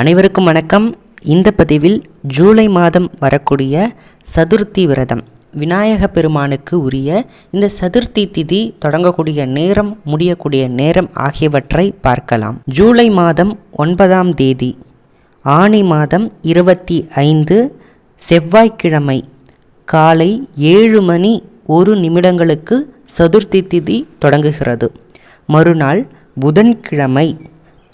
அனைவருக்கும் வணக்கம். இந்த பதிவில் ஜூலை மாதம் வரக்கூடிய சதுர்த்தி விரதம். விநாயக பெருமானுக்கு உரிய இந்த சதுர்த்தி திதி தொடங்கக்கூடிய நேரம் முடியக்கூடிய நேரம் ஆகியவற்றை பார்க்கலாம். ஜூலை மாதம் ஒன்பதாம் தேதி ஆணி மாதம் இருபத்தி ஐந்து செவ்வாய்க்கிழமை காலை ஏழு மணி ஒரு நிமிடங்களுக்கு சதுர்த்தி திதி தொடங்குகிறது. மறுநாள் புதன்கிழமை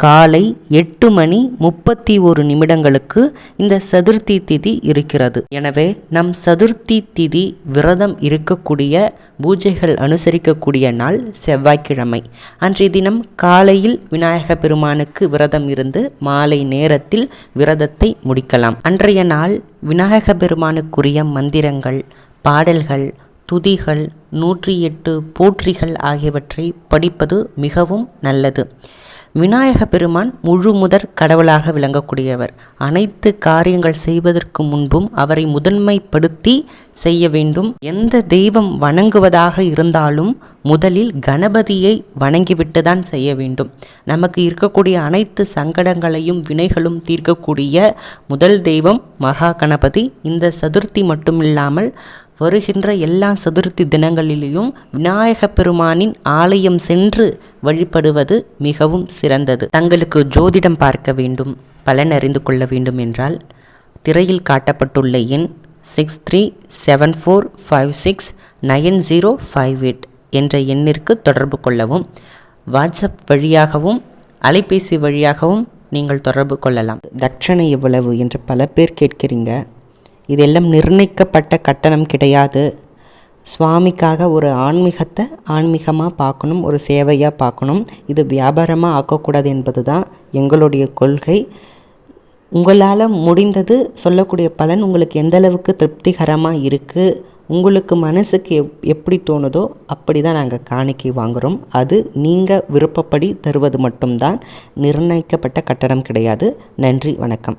காலை எட்டு மணி முப்பத்தி ஒரு நிமிடங்களுக்கு இந்த சதுர்த்தி திதி இருக்கிறது. எனவே நம் சதுர்த்தி திதி விரதம் இருக்கக்கூடிய பூஜைகள் அனுசரிக்கக்கூடிய நாள் செவ்வாய்க்கிழமை. அன்றைய தினம் காலையில் விநாயக பெருமானுக்கு விரதம் இருந்து மாலை நேரத்தில் விரதத்தை முடிக்கலாம். அன்றைய நாள் விநாயக பெருமானுக்குரிய மந்திரங்கள் பாடல்கள் துதிகள் நூற்றி எட்டு போற்றிகள் ஆகியவற்றை படிப்பது மிகவும் நல்லது. விநாயக பெருமான் முழு முதற் கடவுளாக விளங்கக்கூடியவர். அனைத்து காரியங்கள் செய்வதற்கு முன்பும் அவரை முதன்மைப்படுத்தி செய்ய வேண்டும். எந்த தெய்வம் வணங்குவதாக இருந்தாலும் முதலில் கணபதியை வணங்கிவிட்டு தான் செய்ய வேண்டும். நமக்கு இருக்கக்கூடிய அனைத்து சங்கடங்களையும் வினைகளும் தீர்க்கக்கூடிய முதல் தெய்வம் மகா கணபதி. இந்த சதுர்த்தி மட்டுமில்லாமல் வருகின்ற எல்லா சதுர்த்தி தினங்களிலேயும் விநாயக பெருமானின் ஆலயம் சென்று வழிபடுவது மிகவும் சிறந்தது. தங்களுக்கு ஜோதிடம் பார்க்க வேண்டும் பலன் அறிந்து கொள்ள வேண்டும் என்றால் திரையில் காட்டப்பட்டுள்ள எண் six three seven four five six nine zero five eight என்ற எண்ணிற்கு தொடர்பு கொள்ளவும் வாட்ஸ்அப் வழியாகவும் அலைபேசி வழியாகவும் நீங்கள் தொடர்பு கொள்ளலாம். தட்சணை எவ்வளவு என்று பல பேர் கேட்கிறீங்க. இதெல்லாம் நிர்ணயிக்கப்பட்ட கட்டணம் கிடையாது. சுவாமிக்காக ஒரு ஆன்மீகத்தை ஆன்மீகமாக பார்க்கணும் ஒரு சேவையாக பார்க்கணும். இது வியாபாரமாக ஆக்கக்கூடாது என்பது தான் எங்களுடைய கொள்கை. உங்களால் முடிந்தது சொல்லக்கூடிய பலன் உங்களுக்கு எந்தளவுக்கு திருப்திகரமாக இருக்குது உங்களுக்கு மனசுக்கு எப் எப்படி தோணுதோ அப்படி தான் நாங்கள் காணிக்கை வாங்குகிறோம் அது நீங்கள் விருப்பப்படி தருவது மட்டும்தான். நிர்ணயிக்கப்பட்ட கட்டணம் கிடையாது. நன்றி வணக்கம்.